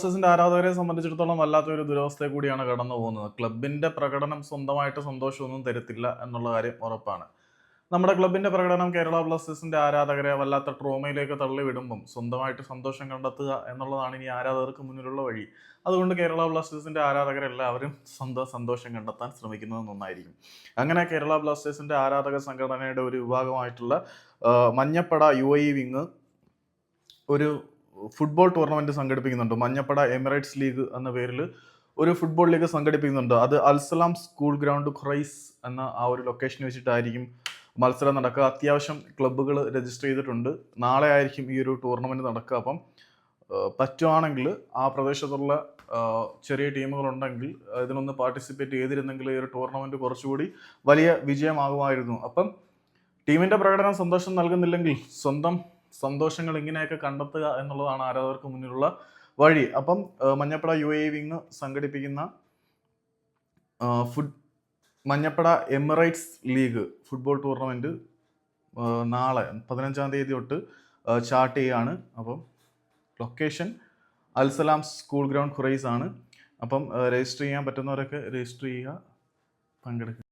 ബ്ലാസ്റ്റേഴ്സിന്റെ ആരാധകരെ സംബന്ധിച്ചിടത്തോളം വല്ലാത്തൊരു ദുരവസ്ഥയെ കൂടിയാണ് കടന്നു പോകുന്നത്. ക്ലബിന്റെ പ്രകടനം സ്വന്തമായിട്ട് സന്തോഷമൊന്നും തരത്തില്ല എന്നുള്ള കാര്യം ഉറപ്പാണ്. നമ്മുടെ ക്ലബിന്റെ പ്രകടനം കേരള ബ്ലാസ്റ്റേഴ്സിന്റെ ആരാധകരെ വല്ലാത്ത ട്രോമയിലേക്ക് തള്ളിവിടുമ്പം സ്വന്തമായിട്ട് സന്തോഷം കണ്ടെത്തുക എന്നുള്ളതാണ് ഇനി ആരാധകർക്ക് മുന്നിലുള്ള വഴി. അതുകൊണ്ട് കേരള ബ്ലാസ്റ്റേഴ്സിന്റെ ആരാധകരെല്ലാവരും സ്വന്തം സന്തോഷം കണ്ടെത്താൻ ശ്രമിക്കുന്നത് നന്നായിരിക്കും. അങ്ങനെ കേരള ബ്ലാസ്റ്റേഴ്സിന്റെ ആരാധക സംഘടനയുടെ ഒരു വിഭാഗമായിട്ടുള്ള മഞ്ഞപ്പട യു ഐ വിങ് ഒരു ഫുട്ബോൾ ടൂർണമെന്റ് സംഘടിപ്പിക്കുന്നുണ്ട്. മഞ്ഞപ്പട എമിറേറ്റ്സ് ലീഗ് എന്ന പേരിൽ ഒരു ഫുട്ബോൾ ലീഗ് സംഘടിപ്പിക്കുന്നുണ്ട്. അത് അൽസലാം സ്കൂൾ ഗ്രൗണ്ട് ഖുറൈസ് എന്ന ആ ഒരു ലൊക്കേഷൻ വെച്ചിട്ടായിരിക്കും മത്സരം നടക്കുക. അത്യാവശ്യം ക്ലബ്ബുകൾ രജിസ്റ്റർ ചെയ്തിട്ടുണ്ട്. നാളെ ആയിരിക്കും ഈ ഒരു ടൂർണമെന്റ് നടക്കുക. അപ്പം പറ്റുവാണെങ്കിൽ ആ പ്രദേശത്തുള്ള ചെറിയ ടീമുകളുണ്ടെങ്കിൽ ഇതിനൊന്ന് പാർട്ടിസിപ്പേറ്റ് ചെയ്തിരുന്നെങ്കിൽ ഈ ഒരു ടൂർണമെന്റ് കുറച്ചുകൂടി വലിയ വിജയമാകുമായിരുന്നു. അപ്പം ടീമിന്റെ പ്രകടനം സന്തോഷം നൽകുന്നില്ലെങ്കിൽ സ്വന്തം സന്തോഷങ്ങൾ ഇങ്ങനെയൊക്കെ കണ്ടെത്തുക എന്നുള്ളതാണ് ആരാധകർക്ക് മുന്നിലുള്ള വഴി. അപ്പം മഞ്ഞപ്പട യു എ വിങ് സംഘടിപ്പിക്കുന്ന food Manjappada Emirates league football tournament നാളെ പതിനഞ്ചാം തീയതി തൊട്ട് ചാർട്ട് ചെയ്യാണ്. അപ്പം location Al Salam school ground Qusais ആണ് അപ്പം രജിസ്റ്റർ ചെയ്യാൻ പറ്റുന്നവരൊക്കെ രജിസ്റ്റർ ചെയ്യുക പങ്കെടുക്കുക.